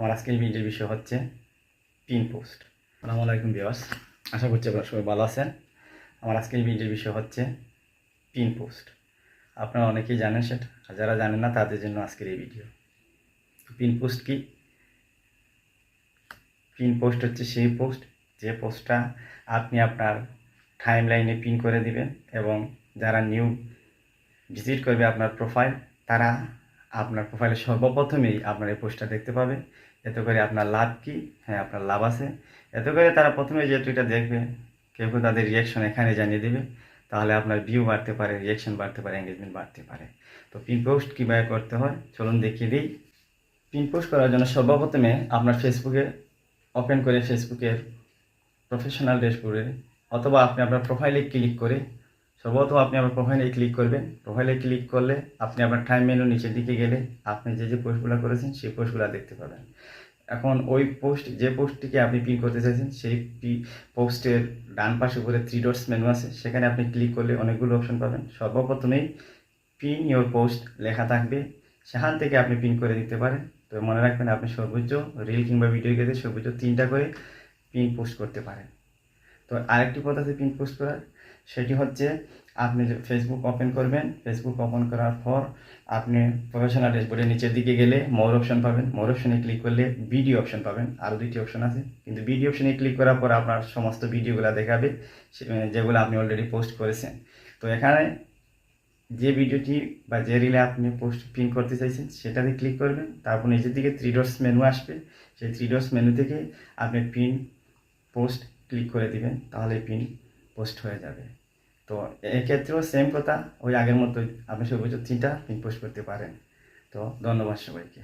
আমার আজকের ভিডিওর বিষয় হচ্ছে পিন পোস্ট আসসালামু আলাইকুম বিয়াস আশা করছি আপনারা সবাই ভালো আছেন। আমার আজকের ভিডিওর বিষয় হচ্ছে পিন পোস্ট আপনারা অনেকেই জানেন সেটা, আর যারা জানেন না, তাদের জন্য আজকের এই ভিডিও পিন পোস্ট কি? পিন পোস্ট হচ্ছে সেই পোস্ট যে পোস্টটা আপনি আপনার টাইম লাইনে পিন করে দিবেন এবং যারা নিউ ভিজিট করবে আপনার প্রোফাইল তারা আপনার প্রোফাইলে সর্বপ্রথমেই আপনার এই পোস্টটা দেখতে পাবে। এতে করে আপনার লাভ কি? হ্যাঁ আপনার লাভ আছে। এতে করে তারা প্রথমে যেহেতু এটা দেখবে, কেউ কেউ তাদের রিয়াকশন এখানে জানিয়ে দেবে। তাহলে আপনার ভিউ বাড়তে পারে রিয়াকশন বাড়তে পারে এঙ্গেজমেন্ট বাড়তে পারে। তো পিন পোস্ট কীভাবে করতে হয়? চলুন দেখিয়ে দিই। পিন পোস্ট করার জন্য সর্বপ্রথমে আপনার ফেসবুকে ওপেন করে ফেসবুকের প্রফেশনাল ড্যাশবোর্ডে অথবা আপনি আপনার প্রোফাইলে ক্লিক করে সর্বপ্রথম আপনি আপনার প্রোফাইলে ক্লিক করবেন। প্রোফাইলে ক্লিক করলে আপনি আপনার টাইম মেনু নিচের দিকে গেলে আপনি যে যে পোস্টগুলো করেছেন, সেই পোস্টগুলো দেখতে পাবেন। এখন ওই পোস্ট যে পোস্টটিকে আপনি পিন করতে চাইছেন, সেই পি পোস্টের ডান পাশে উপরে থ্রি ডটস মেনু আছে। সেখানে আপনি ক্লিক করলে অনেকগুলো অপশন পাবেন। সর্বপ্রথমেই পিন ইওর পোস্ট লেখা থাকবে। সেখান থেকে আপনি পিন করে দিতে পারেন। তো মনে রাখবেন আপনি সর্বোচ্চ রিল কিংবা ভিডিও ক্ষেত্রে সর্বোচ্চ তিনটা করে পিন পোস্ট করতে পারেন। তো আরেকটি পথ আছে পিন পোস্ট করার। সেটি হচ্ছে আপনি ফেসবুক ওপেন করবেন। ফেসবুক ওপেন করার পর আপনি প্রফেশনাল ড্যাশবোর্ডের নিচের দিকে গেলে মোর অপশন পাবেন। মোর অপশনে ক্লিক করলে ভিডিও অপশন পাবেন। আরও দুইটি অপশন আছে। কিন্তু ভিডিও অপশনে ক্লিক করার পর আপনার সমস্ত ভিডিওগুলো দেখাবে, সে- যেগুলো আপনি অলরেডি পোস্ট করেছেন। তো এখানে যে ভিডিওটি বা যে রিলে আপনি পোস্ট পিন করতে চাইছেন, সেটাতে ক্লিক করবেন। তারপর নিচের দিকে থ্রি ডটস মেনু আসবে। সেই থ্রি ডটস মেনু থেকে আপনি পিন পোস্ট ক্লিক করে দিবেন। তাহলে পিন পোস্ট হয়ে যাবে। তো এক্ষেত্রেও সেম কথা, ওই আগের মতোই আপনি সর্বোচ্চ তিনটা পিন পোস্ট করতে পারেন। তো ধন্যবাদ সবাইকে।